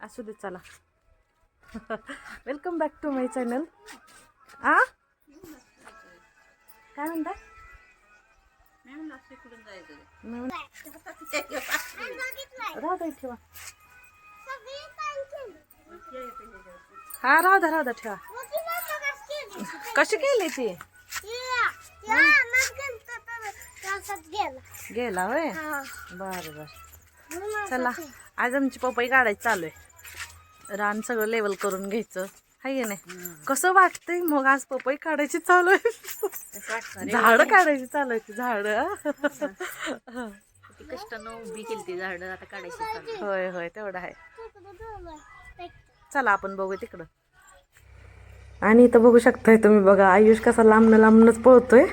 असू दे चला. Welcome back to my channel आ? काय म्हणता. राहू दे ठेवा. हा राहू द्या राहू द्या ठेवा. कशी केली ती? गेला होय? बर बर. चला आज आमची पपई काढायची चालू आहे. रान सगळं लेवल करून घ्यायचं. हाय नाही? कसं वाटतंय? मग आज पपई काढायची चालू आहे. झाड काढायची चालू आहे झाड. कष्टानं उभी केली ती झाड आता काढायची चालू होय होय तेवढं आहे. चला आपण बघू तिकडं. आणि इथं बघू शकताय तुम्ही बघा आयुष कसा लांबनं लांबनच पळतोय.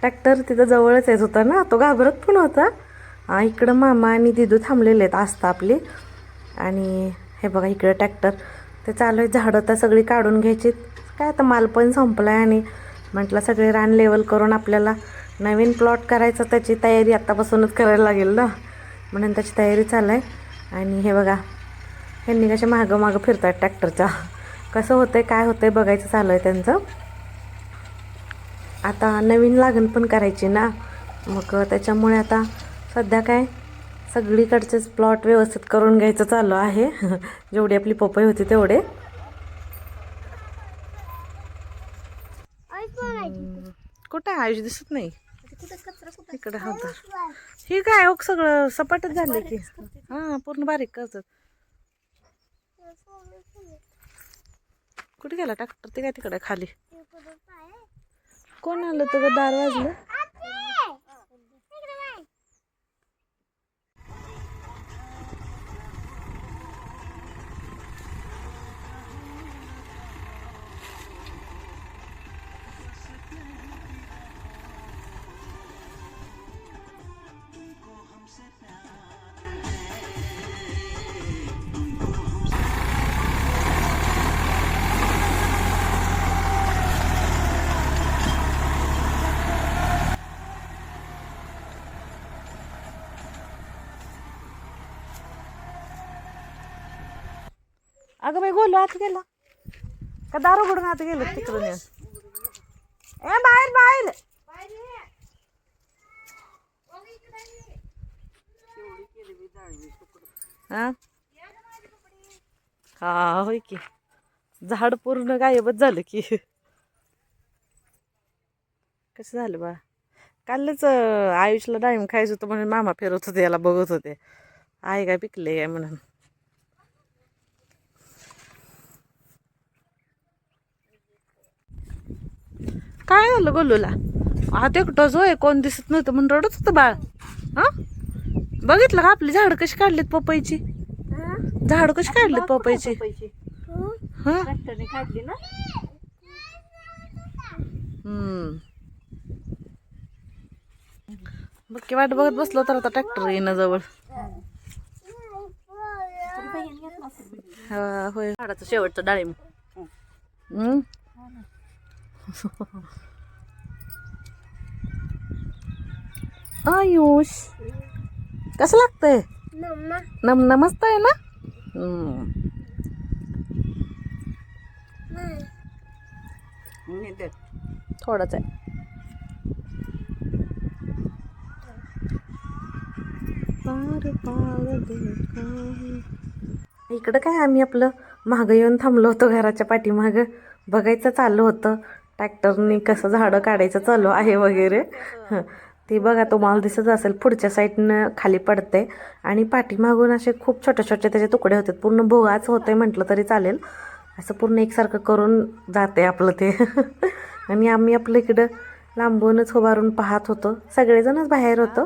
ट्रॅक्टर तिथं जवळच येत होता ना तो घाबरत पण होता. इकडं मामा आणि दिदू थांबलेले आहेत आस्था आपली. आणि हे बघा इकडं ट्रॅक्टर ते चालू आहे. झाडं तर सगळी काढून घ्यायची. काय आता माल पण संपला आहे आणि म्हटलं सगळे रान लेवल करून आपल्याला नवीन प्लॉट करायचं त्याची तयारी आत्तापासूनच करायला लागेल ना? म्हणून त्याची तयारी चालू आहे आणि हे बघा ह्यांनी कसे मागं मागं फिरतात ट्रॅक्टरच्या कसं होतं आहे काय होतं आहे बघायचं चालू आहे त्यांचं. आता नवीन लागण पण करायची ना? मग त्याच्यामुळे आता सध्या काय सगळीकडचेच प्लॉट व्यवस्थित करून घ्यायचं चालू आहे. जेवढी आपली पपई होती तेवढे. कुठं आहे? आयुष दिसत नाही. इकडे हा तर हे काय? हो सगळं सपाटच झालं की. हा पूर्ण बारीक करतात. कुठे गेला? ट्रॅक्टर ते काय तिकडे खाली? कोण आलं तर दार वाजलं? अगं बाई गोलू आत गेला. का दारू उघडून आत गेलं तिकडून? येऊन ए बाहेर बाहेर. हा? हा होय की. झाड पूर्ण गायबच झालं की. कसं झालं बा? कालच आयुषला डाळिंब खायचं होतं म्हणून मामा फिरत होते याला बघत होते. आहे काय पिकले आहे म्हणून? काय झालं गोलूला? आता एकटंच होय कोण दिसत नव्हतं म्हणून रडत होतं बाळ. हा? बघितलं का आपली झाडं कशी काढलीत पपईची? झाडं कशी काढलीत पपईची? हा? काढली ना? हम्म. बघ की वाट बघत बसलो तर आता ट्रॅक्टर येणं जवळ. हा होय. झाडाचं शेवटचं डाळिंब. हम्म? आयुष कसं लागतंय? नम नमस्त आहे ना? हम्म. थोडंच आहे. पार पार देखा. इकडं काय आम्ही आपलं मागं येऊन थांबलो होतो घराच्या पाठीमागं. बघायचं चालू होतं. ट्रॅक्टरनी कसं झाडं काढायचं चालू आहे वगैरे. ती बघा तुम्हाला दिसत असेल पुढच्या साईडनं खाली पडते आणि पाठीमागून असे खूप छोटे छोटे त्याचे तुकडे होते पूर्ण भोगाच होते म्हटलं तरी चालेल. असं पूर्ण एकसारखं करून जाते आपलं ते. आणि आम्ही आपलं इकडं लांबूनच उभारून पाहत होतो. सगळेजणच बाहेर होतो.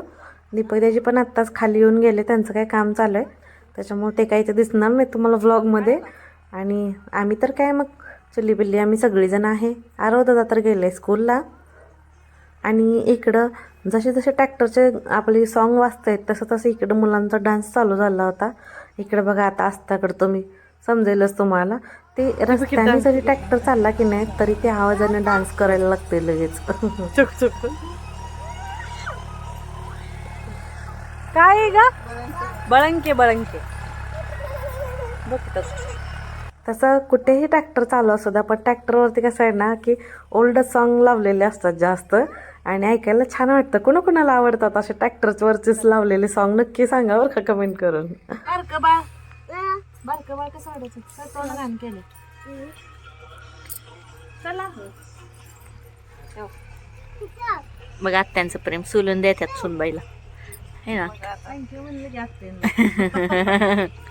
दीपक पण आत्ताच खाली येऊन गेले. त्यांचं काय काम चालू आहे. त्याच्यामुळे ते काही ते दिसणार नाही तुम्हाला व्लॉगमध्ये आणि आम्ही तर काय मग चुली बिल्ली आम्ही सगळीजण आहे. आरव दादा तर गेले स्कूलला आणि इकडं जसे जसे ट्रॅक्टरचे आपले सॉन्ग वाजत आहेत तसं तसं इकडं मुलांचा डान्स चालू झाला होता. इकडं बघा आता आस्ताकडं तुम्ही समजेलच तुम्हाला. ते रस्त्याने जरी ट्रॅक्टर चालला की नाही तरी ते आवाजाने डान्स करायला लागते लगेच. काय ग? बळंके बळंके. बघतो तसं कुठेही ट्रॅक्टर चालू असू द्या पण ट्रॅक्टरवरती कसं आहे ना की ओल्ड सॉन्ग लावलेले असतात जास्त. आणि ऐकायला छान वाटतं. कुणाकुणाला आवडतात असे ट्रॅक्टरवरचेच लावलेले सॉन्ग नक्की सांगा बरं का कमेंट करून. बारकं बाळ बारकं बाळ कसं वाटायचं सर तोंड घाण केलं चला. मग आत्यांचं प्रेम सोलून देतात सुनबाईला. है ना? थँक्यू म्हणलं की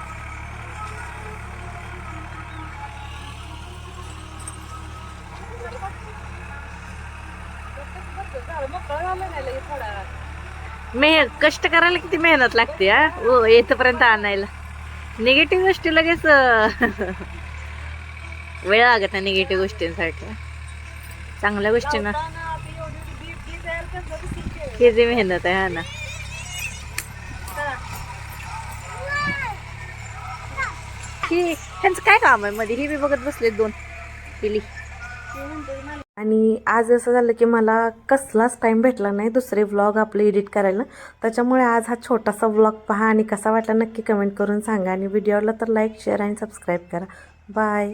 मेहनत कष्ट करायला किती मेहनत लागते हा? हो येथपर्यंत आणायला. निगेटिव्ह गोष्टी लगेच वेळ लागत ना निगेटिव्ह गोष्टींसाठी चांगल्या गोष्टींना. किती मेहनत आहे हा ना. ह्यांचं काय काम आहे? मध्ये ही बी बघत बसले दोन. पिली. आज असं झालं की मला कसलाच टाईम भेटला नाही दुसरे व्लॉग आपले एडिट करायला. त्याच्यामुळे आज हा छोटासा व्लॉग पहा आणि कसा वाटला नक्की कमेंट करून सांगा. आणि व्हिडिओला तर लाईक शेअर आणि सबस्क्राईब करा. बाय